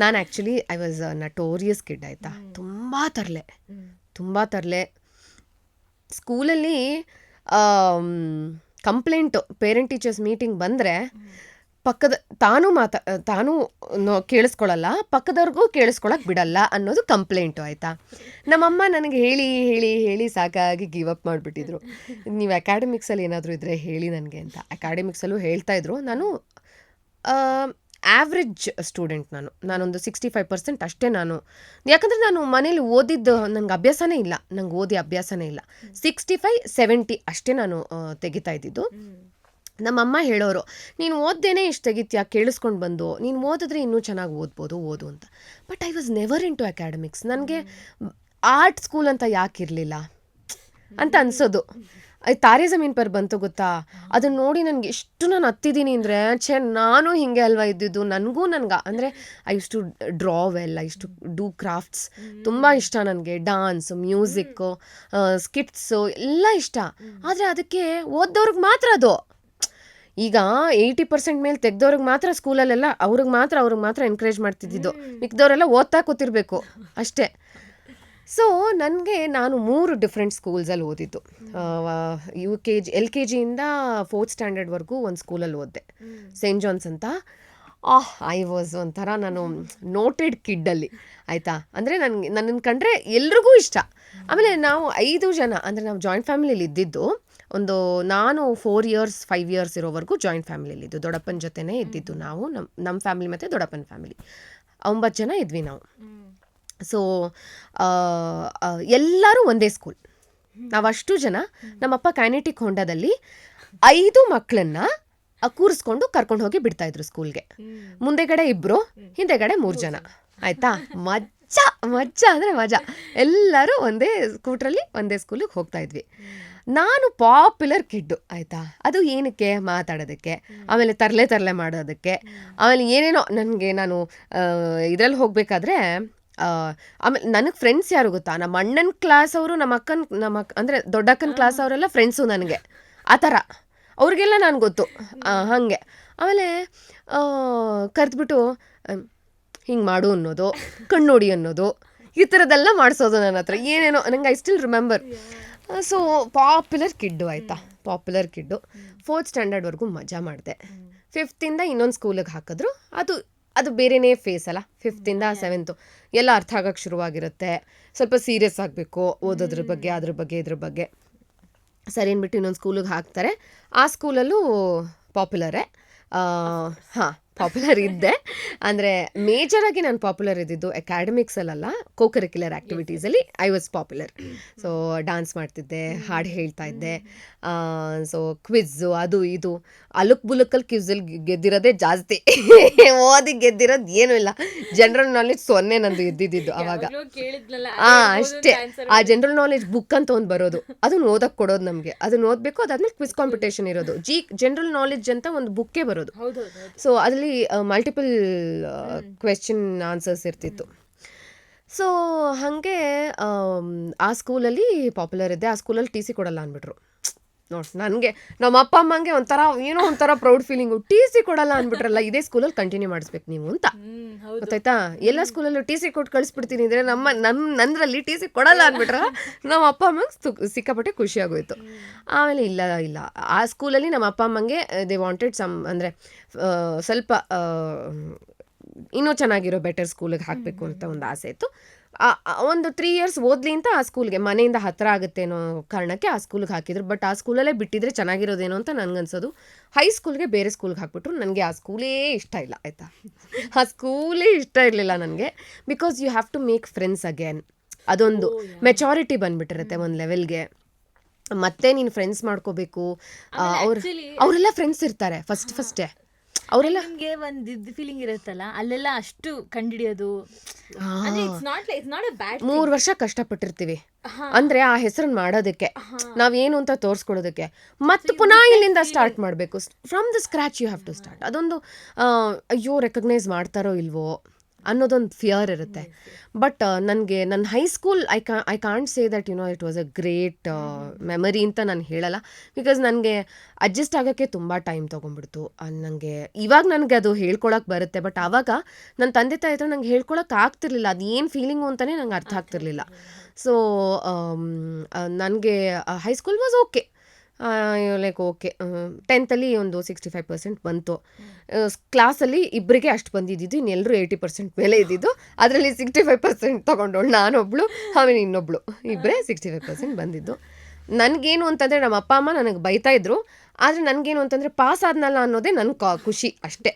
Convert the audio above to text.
ನಾನು actually I was notorious kid ಆಯಿತಾ? ತುಂಬ ತರಲೆ. ತುಂಬ ತರಲೆ. ಸ್ಕೂಲಲ್ಲಿ ಕಂಪ್ಲೇಂಟು ಪೇರೆಂಟ್ ಟೀಚರ್ಸ್ ಮೀಟಿಂಗ್ ಬಂದರೆ ಪಕ್ಕದ ತಾನು ಮಾತಾ ತಾನು ನೋ- ಕೇಳಿಸ್ಕೊಳ್ಳಲ್ಲ ಪಕ್ಕದವ್ರಿಗೂ ಕೇಳಿಸ್ಕೊಳಕ್ಕೆ ಬಿಡಲ್ಲ ಅನ್ನೋದು ಕಂಪ್ಲೇಂಟು ಆಯಿತಾ? ನಮ್ಮಮ್ಮ ನನಗೆ ಹೇಳಿ ಹೇಳಿ ಹೇಳಿ ಸಾಕಾಗಿ ಗಿವ್ ಅಪ್ ಮಾಡಿಬಿಟ್ಟಿದ್ರು. ನೀವು ಅಕಾಡೆಮಿಕ್ಸಲ್ಲಿ ಏನಾದರೂ ಇದ್ದರೆ ಹೇಳಿ ನನಗೆ ಅಂತ. ಅಕಾಡೆಮಿಕ್ಸಲ್ಲೂ ಹೇಳ್ತಾ ಇದ್ರು. ನಾನು ಆವ್ರೇಜ್ ಸ್ಟೂಡೆಂಟ್ ನಾನು. ನಾನೊಂದು ಸಿಕ್ಸ್ಟಿ ಫೈವ್ ಪರ್ಸೆಂಟ್ ಅಷ್ಟೇ ನಾನು. ಯಾಕಂದರೆ ನಾನು ಮನೇಲಿ ಓದಿದ್ದು ನನಗೆ ಅಭ್ಯಾಸನೇ ಇಲ್ಲ. ನಂಗೆ ಓದಿ ಅಭ್ಯಾಸನೇ ಇಲ್ಲ. ಸಿಕ್ಸ್ಟಿ ಫೈವ್ ಸೆವೆಂಟಿ ಅಷ್ಟೇ ನಾನು ತೆಗಿತಾ ಇದ್ದಿದ್ದು. ನಮ್ಮಮ್ಮ ಹೇಳೋರು ನೀನು ಓದ್ದೇನೆ ಇಷ್ಟು ತೆಗಿತ್ಯಾ? ಕೇಳಿಸ್ಕೊಂಡು ಬಂದು. ನೀನು ಓದಿದ್ರೆ ಇನ್ನೂ ಚೆನ್ನಾಗಿ ಓದ್ಬೋದು ಓದು ಅಂತ. But I was never into academics ನನಗೆ ಆರ್ಟ್ ಸ್ಕೂಲ್ ಅಂತ ಯಾಕೆ ಇರಲಿಲ್ಲ? ಅಂತ ಅನ್ಸೋದು. ತಾರೆ ಜಮೀನ್ ಪರ್ ಬಂತು ಗೊತ್ತಾ? ಅದನ್ನ ನೋಡಿ ನನಗೆ ಎಷ್ಟು ನಾನು ಹತ್ತಿದ್ದೀನಿ ಅಂದರೆ ಛೇ ನಾನು ಹಿಂಗೆ ಅಲ್ವಾ ಇದ್ದಿದ್ದು? ನನಗೂ ನನ್ಗೆ ಅಂದರೆ I used to draw well I used to do crafts ತುಂಬ ಇಷ್ಟ ನನಗೆ. ಡಾನ್ಸ್ ಮ್ಯೂಸಿಕ್ಕು ಸ್ಕಿಟ್ಸು ಎಲ್ಲ ಇಷ್ಟ. ಆದರೆ ಅದಕ್ಕೆ ಓದ್ದವ್ರಿಗೆ ಮಾತ್ರ ಅದು. ಈಗ ಏಯ್ಟಿ ಪರ್ಸೆಂಟ್ ಮೇಲೆ ತೆಗ್ದವ್ರಿಗೆ ಮಾತ್ರ ಸ್ಕೂಲಲ್ಲೆಲ್ಲ ಅವ್ರಿಗೆ ಮಾತ್ರ ಅವ್ರಿಗೆ ಮಾತ್ರ ಎನ್ಕರೇಜ್ ಮಾಡ್ತಿದ್ದಿದ್ದು. ಮಿಕ್ದವರೆಲ್ಲ ಓದ್ತಾ ಕೂತಿರ್ಬೇಕು. ಅಷ್ಟೇ. ಸೊ ನನಗೆ ನಾನು ಮೂರು ಡಿಫ್ರೆಂಟ್ ಸ್ಕೂಲ್ಸಲ್ಲಿ ಓದಿದ್ದು. U K G L K ಜಿಯಿಂದ fourth ಸ್ಟ್ಯಾಂಡರ್ಡ್ವರೆಗೂ ಒಂದು ಸ್ಕೂಲಲ್ಲಿ ಓದಿದೆ. ಸೇಂಟ್ ಜಾನ್ಸ್ ಅಂತ. ಆಹ್ ಐ ವಾಸ್ ಒಂಥರ ನಾನು ನೋಟೆಡ್ ಕಿಡ್ಡಲ್ಲಿ ಆಯಿತಾ? ಅಂದರೆ ನನಗೆ ನನ್ನನ್ನು ಕಂಡ್ರೆ ಎಲ್ರಿಗೂ ಇಷ್ಟ. ಆಮೇಲೆ ನಾವು ಐದು ಜನ, ಅಂದರೆ ನಾವು ಜಾಯಿಂಟ್ ಫ್ಯಾಮಿಲಿಲಿ ಇದ್ದಿದ್ದು, ಒಂದು ನಾನು ಫೋರ್ ಇಯರ್ಸ್ ಫೈವ್ ಇಯರ್ಸ್ ಇರೋವರೆಗೂ ಜಾಯಿಂಟ್ ಫ್ಯಾಮಿಲಿಲಿ ಇದ್ದು. ದೊಡ್ಡಪ್ಪನ ಜೊತೆನೇ ಇದ್ದಿದ್ದು ನಾವು ನಮ್ಮ ನಮ್ಮ ಫ್ಯಾಮಿಲಿ ಮತ್ತು ದೊಡ್ಡಪ್ಪನ ಫ್ಯಾಮಿಲಿ ಒಂಬತ್ತು ಜನ ಇದ್ವಿ ನಾವು. ಸೊ ಎಲ್ಲರೂ ಒಂದೇ ಸ್ಕೂಲ್ ನಾವಷ್ಟು ಜನ ನಮ್ಮಪ್ಪ ಕೈನೆಟಿಕ್ ಹೊಂಡದಲ್ಲಿ ಐದು ಮಕ್ಕಳನ್ನ ಕೂರಿಸ್ಕೊಂಡು ಕರ್ಕೊಂಡು ಹೋಗಿ ಬಿಡ್ತಾ ಇದ್ರು ಸ್ಕೂಲ್ಗೆ ಮುಂದೆಗಡೆ ಇಬ್ರು, ಹಿಂದೆಗಡೆ ಮೂರು ಜನ. ಆಯ್ತಾ? ಮಜಾ ಮಜಾ ಅಂದರೆ ಮಜಾ. ಎಲ್ಲರೂ ಒಂದೇ ಸ್ಕೂಟ್ರಲ್ಲಿ ಒಂದೇ ಸ್ಕೂಲಿಗೆ ಹೋಗ್ತಾ ಇದ್ವಿ. ನಾನು ಪಾಪ್ಯುಲರ್ ಕಿಡ್ಡು ಆಯಿತಾ? ಅದು ಏನಕ್ಕೆ ಮಾತಾಡೋದಕ್ಕೆ? ಆಮೇಲೆ ತರಲೆ ತರಲೆ ಮಾಡೋದಕ್ಕೆ? ಆಮೇಲೆ ಏನೇನೋ ನನಗೆ ನಾನು ಇದರಲ್ಲಿ ಹೋಗಬೇಕಾದ್ರೆ ಆಮೇಲೆ ನನಗೆ ಫ್ರೆಂಡ್ಸ್ ಯಾರು ಗೊತ್ತಾ? ನಮ್ಮ ಅಣ್ಣನ ಕ್ಲಾಸ್ ಅವರು ನಮ್ಮ ಅಕ್ಕನ ನಮ್ಮ ಅಕ್ಕ ಅಂದರೆ ದೊಡ್ಡಕ್ಕನ ಕ್ಲಾಸ್ ಅವರೆಲ್ಲ ಫ್ರೆಂಡ್ಸು ನನಗೆ. ಆ ಥರ. ಅವ್ರಿಗೆಲ್ಲ ನಾನು ಗೊತ್ತು. ಹಾಗೆ. ಆಮೇಲೆ ಕರೆದ್ಬಿಟ್ಟು ಹಿಂಗೆ ಮಾಡು ಅನ್ನೋದು ಕಣ್ಣೋಡಿ ಅನ್ನೋದು ಈ ಥರದ್ದೆಲ್ಲ ಮಾಡಿಸೋದು ನನ್ನ ಹತ್ರ. ಏನೇನೋ ನಂಗೆ I still remember so popular kid ಆಯಿತಾ? ಪಾಪ್ಯುಲರ್ ಕಿಡ್ಡು ಫೋರ್ತ್ ಸ್ಟ್ಯಾಂಡರ್ಡ್ವರೆಗೂ ಮಜಾ ಮಾಡಿದೆ. ಫಿಫ್ತಿಂದ ಇನ್ನೊಂದು ಸ್ಕೂಲಿಗೆ ಹಾಕಿದ್ರು ಅದು ಅದು ಬೇರೆನೇ ಫೇಸ್ ಅಲ್ಲ? ಫಿಫ್ತಿಂದ ಸೆವೆಂತು ಎಲ್ಲ ಅರ್ಥ ಆಗಕ್ಕೆ ಶುರುವಾಗಿರುತ್ತೆ. ಸ್ವಲ್ಪ ಸೀರಿಯಸ್ ಆಗಬೇಕು ಓದೋದ್ರ ಬಗ್ಗೆ ಅದ್ರ ಬಗ್ಗೆ ಇದ್ರ ಬಗ್ಗೆ. ಸರಿ ಅಂದ್ಬಿಟ್ಟು ಇನ್ನೊಂದು ಸ್ಕೂಲಿಗೆ ಹಾಕ್ತಾರೆ. ಆ ಸ್ಕೂಲಲ್ಲೂ ಪಾಪ್ಯುಲರೇ ಹಾಂ. ಪಾಪ್ಯುಲರ್ ಇದ್ದೆ. ಅಂದರೆ ಮೇಜರಾಗಿ ನಾನು ಪಾಪ್ಯುಲರ್ ಇದ್ದಿದ್ದು ಅಕಾಡೆಮಿಕ್ಸಲ್ಲ co curricular ಆ್ಯಕ್ಟಿವಿಟೀಸಲ್ಲಿ I was popular so dance ಮಾಡ್ತಿದ್ದೆ ಹಾಡು ಹೇಳ್ತಾ ಇದ್ದೆ. ಸೊ ಕ್ವಿಝು ಅದು ಇದು. ಅಲುಕ್ ಬುಲುಕಲ್ಲಿ ಕ್ವಿಝಲ್ಲಿ ಗೆದ್ದಿರೋದೇ ಜಾಸ್ತಿ. ಓದಿ ಗೆದ್ದಿರೋದು ಏನೂ ಇಲ್ಲ. ಜನರಲ್ ನಾಲೆಜ್ ಸೊನ್ನೆ ನಂದು ಇದ್ದಿದ್ದು ಅವಾಗ. ಹಾಂ ಅಷ್ಟೇ. ಆ ಜನರಲ್ ನಾಲೆಜ್ ಬುಕ್ ಅಂತ ಒಂದು ಬರೋದು. ಅದನ್ನ ಓದಕ್ಕೆ ಕೊಡೋದು ನಮಗೆ. ಅದನ್ನ ಓದಬೇಕು ಅದಾದ್ಮೇಲೆ ಕ್ವಿಸ್ ಕಾಂಪಿಟೇಷನ್ ಇರೋದು. ಜಿ ಜನರಲ್ ನಾಲೆಜ್ ಅಂತ ಒಂದು ಬುಕ್ಕೇ ಬರೋದು. ಸೊ ಅದರಲ್ಲಿ ಮಲ್ಟಿಪಲ್ ಕ್ವೆಶ್ಚನ್ ಆನ್ಸರ್ಸ್ ಇರ್ತಿತ್ತು. ಸೊ ಹಾಗೆ ಆ ಸ್ಕೂಲಲ್ಲಿ ಪಾಪ್ಯುಲರ್ ಇದ್ದೆ. ಆ ಸ್ಕೂಲಲ್ಲಿ ಟಿ ಸಿ ಕೊಡಲ್ಲ ಅಂದ್ಬಿಟ್ರು. ನೋಡಿ ನನಗೆ ನಮ್ಮ ಅಪ್ಪ ಅಮ್ಮಂಗೆ ಒಂಥರ ಏನೋ ಒಂಥರ ಪ್ರೌಡ್ ಫೀಲಿಂಗು ಟಿ ಸಿ ಕೊಡಲ್ಲ ಅಂದ್ಬಿಟ್ರಲ್ಲ ಇದೇ ಸ್ಕೂಲಲ್ಲಿ ಕಂಟಿನ್ಯೂ ಮಾಡಿಸ್ಬೇಕು ನೀವು ಅಂತ. ಗೊತ್ತಾಯ್ತಾ? ಎಲ್ಲ ಸ್ಕೂಲಲ್ಲೂ ಟಿ ಸಿ ಕೊಟ್ಟು ಕಳಿಸ್ಬಿಡ್ತೀನಿ ಅಂದರೆ ನಮ್ಮ ನಮ್ಮ ನಂದ್ರಲ್ಲಿ ಟಿ ಸಿ ಕೊಡಲ್ಲ ಅಂದ್ಬಿಟ್ರೆ ನಮ್ಮ ಅಪ್ಪ ಅಮ್ಮಂಗೆ ಸಿಕ್ಕಾಪಟ್ಟೆ ಖುಷಿ ಆಗೋಯ್ತು. ಆಮೇಲೆ ಇಲ್ಲ ಇಲ್ಲ. ಆ ಸ್ಕೂಲಲ್ಲಿ ನಮ್ಮ ಅಪ್ಪ ಅಮ್ಮಂಗೆ ದೇ ವಾಂಟೆಡ್ ಸಮ್ ಅಂದರೆ ಸ್ವಲ್ಪ ಆ, ಇನ್ನೂ ಚೆನ್ನಾಗಿರೋ ಬೆಟರ್ ಸ್ಕೂಲಿಗೆ ಹಾಕಬೇಕು ಅಂತ ಒಂದು ಆಸೆ ಇತ್ತು. ಒಂದು ತ್ರೀ ಇಯರ್ಸ್ ಓದ್ಲಿ ಅಂತ ಆ ಸ್ಕೂಲ್ಗೆ ಮನೆಯಿಂದ ಹತ್ತಿರ ಆಗುತ್ತೆ ಅನ್ನೋ ಕಾರಣಕ್ಕೆ ಆ ಸ್ಕೂಲ್ಗೆ ಹಾಕಿದ್ರು. ಬಟ್ ಆ ಸ್ಕೂಲಲ್ಲೇ ಬಿಟ್ಟಿದ್ರೆ ಚೆನ್ನಾಗಿರೋದೇನೋ ಅಂತ ನನಗನ್ಸೋದು. ಹೈಸ್ಕೂಲ್ಗೆ ಬೇರೆ ಸ್ಕೂಲ್ಗೆ ಹಾಕ್ಬಿಟ್ರು. ನನಗೆ ಆ ಸ್ಕೂಲೇ ಇಷ್ಟ ಇಲ್ಲ ಆಯಿತಾ? ಆ ಸ್ಕೂಲೇ ಇಷ್ಟ ಇರಲಿಲ್ಲ ನನಗೆ. Because you have to make friends again ಅದೊಂದು ಮೆಚಾರಿಟಿ ಬಂದ್ಬಿಟ್ಟಿರುತ್ತೆ ಒಂದು ಲೆವೆಲ್ಗೆ ಮತ್ತೆ ನೀನು ಫ್ರೆಂಡ್ಸ್ ಮಾಡ್ಕೋಬೇಕು. ಅವ್ರ ಅವರೆಲ್ಲ ಫ್ರೆಂಡ್ಸ್ ಇರ್ತಾರೆ ಫಸ್ಟ್ ಫಸ್ಟೇ ಅವರೆಲ್ಲ ನಿಮ್ಗೆ ಒಂದ್ ಇದು ಫೀಲಿಂಗ್ ಇರುತ್ತಲ್ಲ ಅಲ್ಲೆಲ್ಲ ಅಷ್ಟು ಕಂಡಿಡಿಯೋದು ಅಂದ್ರೆ it's not it's not a bad ಮೂರು ವರ್ಷ ಕಷ್ಟಪಟ್ಟಿರ್ತೀವಿ. ಅಂದ್ರೆ ಆ ಹೆಸರನ್ನ ಮಾಡೋದಕ್ಕೆ ನಾವೇನು ಅಂತ ತೋರಿಸ್ಕೊಳ್ಳೋದಕ್ಕೆ ಮತ್ತೆ ಪುನಃ ಇಲ್ಲಿಂದ ಸ್ಟಾರ್ಟ್ ಮಾಡಬೇಕು. From the scratch you have to start ಅದೊಂದು ಅಯ್ಯೋ ರೆಕಗ್ನೈಸ್ ಮಾಡ್ತಾರೋ ಇಲ್ವೋ? ಅನ್ನೋದೊಂದು ಫಿಯರ್ ಇರುತ್ತೆ. ಬಟ್ ನನಗೆ ನನ್ನ ಹೈಸ್ಕೂಲ್ ಐ ಕಾ I can't say that you know it was a great memory ಅಂತ ನಾನು ಹೇಳಲ್ಲ. ಬಿಕಾಸ್ ನನಗೆ ಅಡ್ಜಸ್ಟ್ ಆಗೋಕ್ಕೆ ತುಂಬ ಟೈಮ್ ತೊಗೊಂಡ್ಬಿಡ್ತು. ನನಗೆ ಇವಾಗ ನನಗೆ ಅದು ಹೇಳ್ಕೊಳಕ್ಕೆ ಬರುತ್ತೆ. ಬಟ್ ಆವಾಗ ನನ್ನ ತಂದೆ ತಾಯಿ ಹತ್ರ ನಂಗೆ ಹೇಳ್ಕೊಳಕ್ಕೆ ಆಗ್ತಿರ್ಲಿಲ್ಲ. ಅದು ಏನು ಫೀಲಿಂಗು ಅಂತಲೇ ನಂಗೆ ಅರ್ಥ ಆಗ್ತಿರ್ಲಿಲ್ಲ. ಸೊ ನನಗೆ high school was okay like okay ಟೆಂತಲ್ಲಿ ಒಂದು ಸಿಕ್ಸ್ಟಿ ಫೈವ್ ಪರ್ಸೆಂಟ್ ಬಂತು ಕ್ಲಾಸಲ್ಲಿ ಇಬ್ಬರಿಗೆ ಅಷ್ಟು ಬಂದಿದ್ದು ಇನ್ನೆಲ್ಲರೂ ಏಯ್ಟಿ ಪರ್ಸೆಂಟ್ ಮೇಲೆ ಇದ್ದಿದ್ದು. ಅದರಲ್ಲಿ ಸಿಕ್ಸ್ಟಿ ಫೈವ್ ಪರ್ಸೆಂಟ್ ತೊಗೊಂಡವಳು ನಾನೊಬ್ಳು, ಆಮೇಲೆ ಇನ್ನೊಬ್ಳು. ಇಬ್ಬರೇ ಸಿಕ್ಸ್ಟಿ ಫೈವ್ ಪರ್ಸೆಂಟ್ ಬಂದಿದ್ದು. ನನಗೇನು ಅಂತಂದರೆ ನಮ್ಮ ಅಪ್ಪ, ಅಮ್ಮ ನನಗೆ ಬೈತಾ ಇದ್ರು. ಆದರೆ ನನಗೇನು ಅಂತಂದರೆ ಪಾಸ್ ಆದ್ನಲ್ಲ ಅನ್ನೋದೇ ನನ್ನ ಖುಷಿ ಅಷ್ಟೇ.